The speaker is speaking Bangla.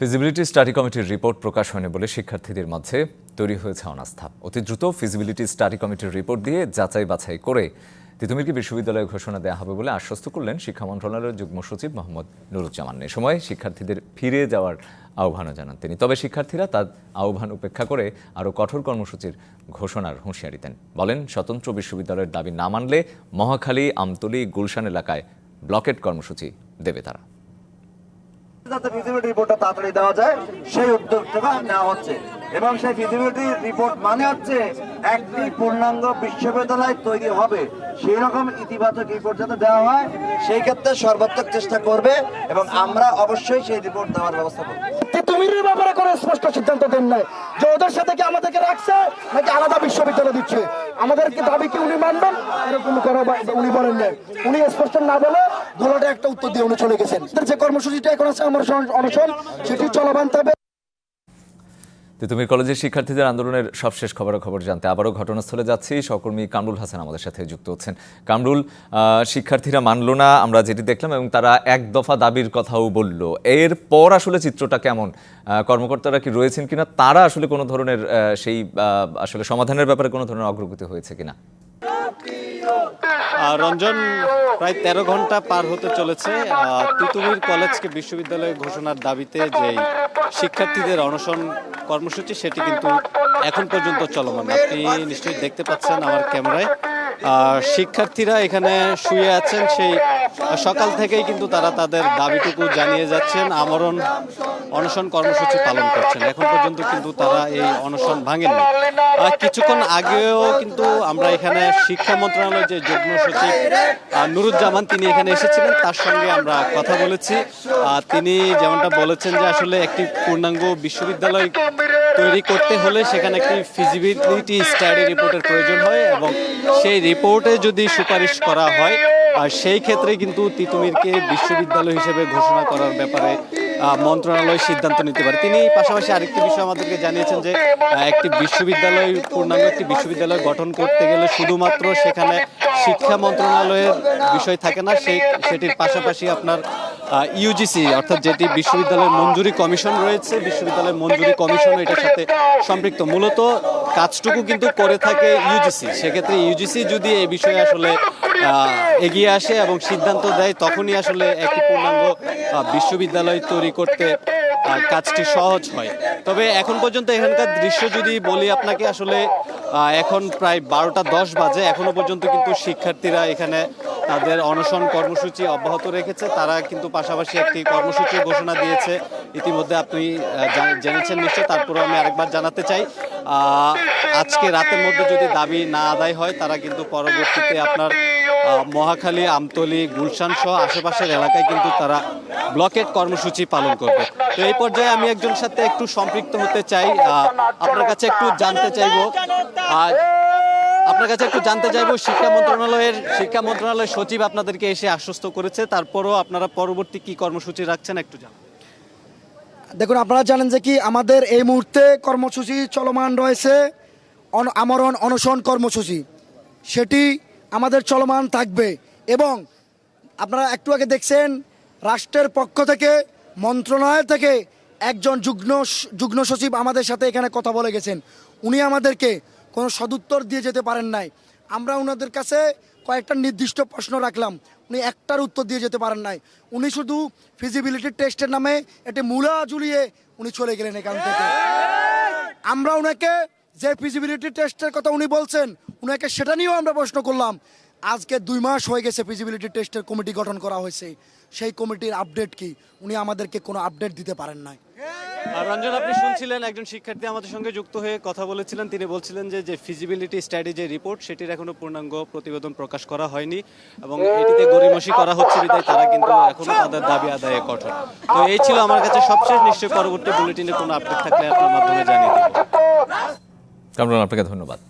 ফিজিবিলিটি স্টাডি কমিটির রিপোর্ট প্রকাশ হয়নি বলে শিক্ষার্থীদের মাঝে তৈরি হয়েছে অনাস্থা। অতি দ্রুত ফিজিবিলিটি স্টাডি কমিটির রিপোর্ট দিয়ে যাচাই বাছাই করে তিতুমিরকে বিশ্ববিদ্যালয়ে ঘোষণা দেওয়া হবে বলে আশ্বস্ত করলেন শিক্ষা মন্ত্রণালয়ের যুগ্ম সচিব মোহাম্মদ নুরুজ্জামান। এ সময় শিক্ষার্থীদের ফিরে যাওয়ার আহ্বানও জানান তিনি। তবে শিক্ষার্থীরা তার আহ্বান উপেক্ষা করে আরও কঠোর কর্মসূচির ঘোষণার হুঁশিয়ারি দেন। বলেন, স্বতন্ত্র বিশ্ববিদ্যালয়ের দাবি না মানলে মহাখালী, আমতলী, গুলশান এলাকায় ব্লকেট কর্মসূচি দেবে তারা। যাতে ফিজিবিলিটি রিপোর্টটা তাড়াতাড়ি দেওয়া যায়, সেই উদ্যোগটা নেওয়া হচ্ছে। এবং সেই ফিজিবিলিটি রিপোর্ট মানে হচ্ছে একটি পূর্ণাঙ্গ বিশ্ববিদ্যালয় তৈরি হবে। সেই রকম ইতিবাচক রিপোর্ট দেওয়া হয়, সেই ক্ষেত্রে সর্বাত্মক চেষ্টা করবে এবং আমরা অবশ্যই সেই রিপোর্ট দেওয়ার ব্যবস্থা করব। যে ওদের সাথে কি আমাদেরকে রাখছে আলাদা বিশ্ববিদ্যালয় দিচ্ছে? আমাদের কি দাবি কি উনি মানবেন? উনি উনি স্পষ্ট না একটা উত্তর দিয়ে উনি চলে গেছেন। যে কর্মসূচিটা এখন আছে আমার অনশন, সেটি চলমান থাকবে। তিতুমির কলেজের শিক্ষার্থীদের আন্দোলনের সবশেষ খবর খবর জানতে। আবারও ঘটনাস্থলে যাচ্ছি। সহকর্মী কামরুল হাসান আমাদের সাথে যুক্ত হচ্ছেন। কামরুল শিক্ষার্থীরা মানল না, আমরা যেটি দেখলাম এবং তারা এক দফা দাবির কথাও বলল। এর পর আসলে চিত্রটা কেমন? কর্মকর্তারা কি রয়েছেন কিনা? তারা আসলে কোনো ধরনের সেই আসলে সমাধানের ব্যাপারে কোনো ধরনের অগ্রগতি হয়েছে কিনা? রঞ্জন, প্রায় তেরো ঘণ্টা পার হতে চলেছে। তিতুমির কলেজকে বিশ্ববিদ্যালয় ঘোষণার দাবিতে যে শিক্ষার্থীদের অনশন কর্মসূচি, সেটি কিন্তু এখন পর্যন্ত চলমান। আপনি নিশ্চয়ই দেখতে পাচ্ছেন আমার ক্যামেরায়। শিক্ষার্থীরা এখানে শুয়ে আছেন। সেই সকাল থেকেই কিন্তু তারা তাদের দাবিটুকু জানিয়ে যাচ্ছেন। আমরণ অনশন কর্মসূচি পালন করছেন। এখন পর্যন্ত কিন্তু তারা এই অনশন ভাঙেননি। কিছুক্ষণ আগেও কিন্তু আমরা এখানে শিক্ষা মন্ত্রণালয়ের যে যুগ্ম সচিব নুরুজ্জামান তিনি এখানে এসেছিলেন। তার সঙ্গে আমরা কথা বলেছি। আহ, তিনি যেমনটা বলেছেন যে আসলে একটি পূর্ণাঙ্গ বিশ্ববিদ্যালয় তৈরি করতে হলে সেখানে একটি ফিজিবিলিটি স্টাডি রিপোর্টের প্রয়োজন হয় এবং সেই রিপোর্টে যদি সুপারিশ করা হয় আর সেই ক্ষেত্রে কিন্তু তিতুমিরকে বিশ্ববিদ্যালয় হিসেবে ঘোষণা করার ব্যাপারে মন্ত্রণালয় সিদ্ধান্ত নিতে পারে। তিনি পাশাপাশি আরেকটি বিষয় আমাদেরকে জানিয়েছেন যে একটি বিশ্ববিদ্যালয়, পূর্ণাঙ্গ একটি বিশ্ববিদ্যালয় গঠন করতে গেলে শুধুমাত্র সেখানে শিক্ষা মন্ত্রণালয়ের বিষয় থাকে না, সেই, সেটির পাশাপাশি আপনার ইউজিসি অর্থাৎ যেটি বিশ্ববিদ্যালয়ের মঞ্জুরি কমিশন রয়েছে, বিশ্ববিদ্যালয়ের মঞ্জুরি কমিশন এটার সাথে সম্পৃক্ত। মূলত কাজটুকু কিন্তু করে থাকে ইউজিসি সেক্ষেত্রে ইউজিসি যদি এই বিষয়ে আসলে এগিয়ে আসে এবং সিদ্ধান্ত দেয় তখনই আসলে একটি পূর্ণাঙ্গ বিশ্ববিদ্যালয় তৈরি করতে কাজটি সহজ হয়। তবে এখন পর্যন্ত এখানকার দৃশ্য যদি বলি আপনাকে, আসলে এখন প্রায় বারোটা দশ বাজে। এখনও পর্যন্ত কিন্তু শিক্ষার্থীরা এখানে তাদের অনশন কর্মসূচি অব্যাহত রেখেছে। তারা কিন্তু পাশাপাশি একটি কর্মসূচি ঘোষণা দিয়েছে। ইতিমধ্যে আপনি জেনেছেন নিশ্চয় তারপরে আমি আরেকবার জানাতে চাই। আজকে রাতের মধ্যে যদি দাবি না আদায় হয়, তারা কিন্তু পরবর্তীতে আপনার মহাখালী আমতলী গুলশান সহ আশেপাশের এলাকায় কিন্তু তারা ব্লকেট কর্মসূচি পালন করবে। তো এই পর্যায়ে আমি একজন সাথে একটু সম্পৃক্ত হতে চাই। আপনার কাছে একটু জানতে চাইব আহ, আপনার কাছে একটু জানতে চাইব শিক্ষা মন্ত্রণালয়ের শিক্ষা মন্ত্রণালয়ের সচিব আপনাদেরকে এসে আশ্বস্ত করেছে। তারপরও আপনারা পরবর্তী কি কর্মসূচি রাখছেন একটু জানান। দেখুন আপনারা জানেন যে কি আমাদের এই মুহূর্তে কর্মসূচি চলমান রয়েছে আমরণ অনশন কর্মসূচি। সেটি আমাদের চলমান থাকবে। এবং আপনারা একটু আগে দেখছেন, রাষ্ট্রের পক্ষ থেকে, মন্ত্রণালয় থেকে একজন যুগ্ম যুগ্ম সচিব আমাদের সাথে এখানে কথা বলে গেছেন। উনি আমাদেরকে কোনো সদুত্তর দিয়ে যেতে পারেন নাই। আমরা ওনাদের কাছে কয়েকটা নির্দিষ্ট প্রশ্ন রাখলাম। উনি একটার উত্তর দিয়ে যেতে পারেন নাই। উনি শুধু ফিজিবিলিটি টেস্টের নামে একটি মূলা ঝুলিয়ে উনি চলে গেলেন এখান থেকে। আমরা ওনাকে যে ফিজিবিলিটি টেস্টের কথা উনি বলছেন ওনাকে সেটা নিয়েও আমরা প্রশ্ন করলাম আজকে দুই মাস হয়ে গেছে ফিজিবিলিটি টেস্টের কমিটি গঠন করা হয়েছে সেই কমিটির আপডেট কি? উনি আমাদেরকে কোনো আপডেট দিতে পারেন নাই। আর রঞ্জন আপনি শুনছিলেন একজন শিক্ষার্থী আমাদের সঙ্গে যুক্ত হয়ে কথা বলেছিলেন। তিনি বলছিলেন যে যে ফিজিবিলিটি স্টাডি যে রিপোর্ট সেটির এখনও পূর্ণাঙ্গ প্রতিবেদন প্রকাশ করা হয়নি এবং এটিতে গরিমসি করা হচ্ছে বিদায় তারা কিন্তু এখনও তাদের দাবি আদায়ে কঠোর। তো এই ছিল আমার কাছে সবশেষ নিশ্চয়ই পরবর্তী বুলেটিনে কোনো আপডেট থাকলে আপনার মাধ্যমে জানিয়ে দিন কামরুল আপনাকে ধন্যবাদ।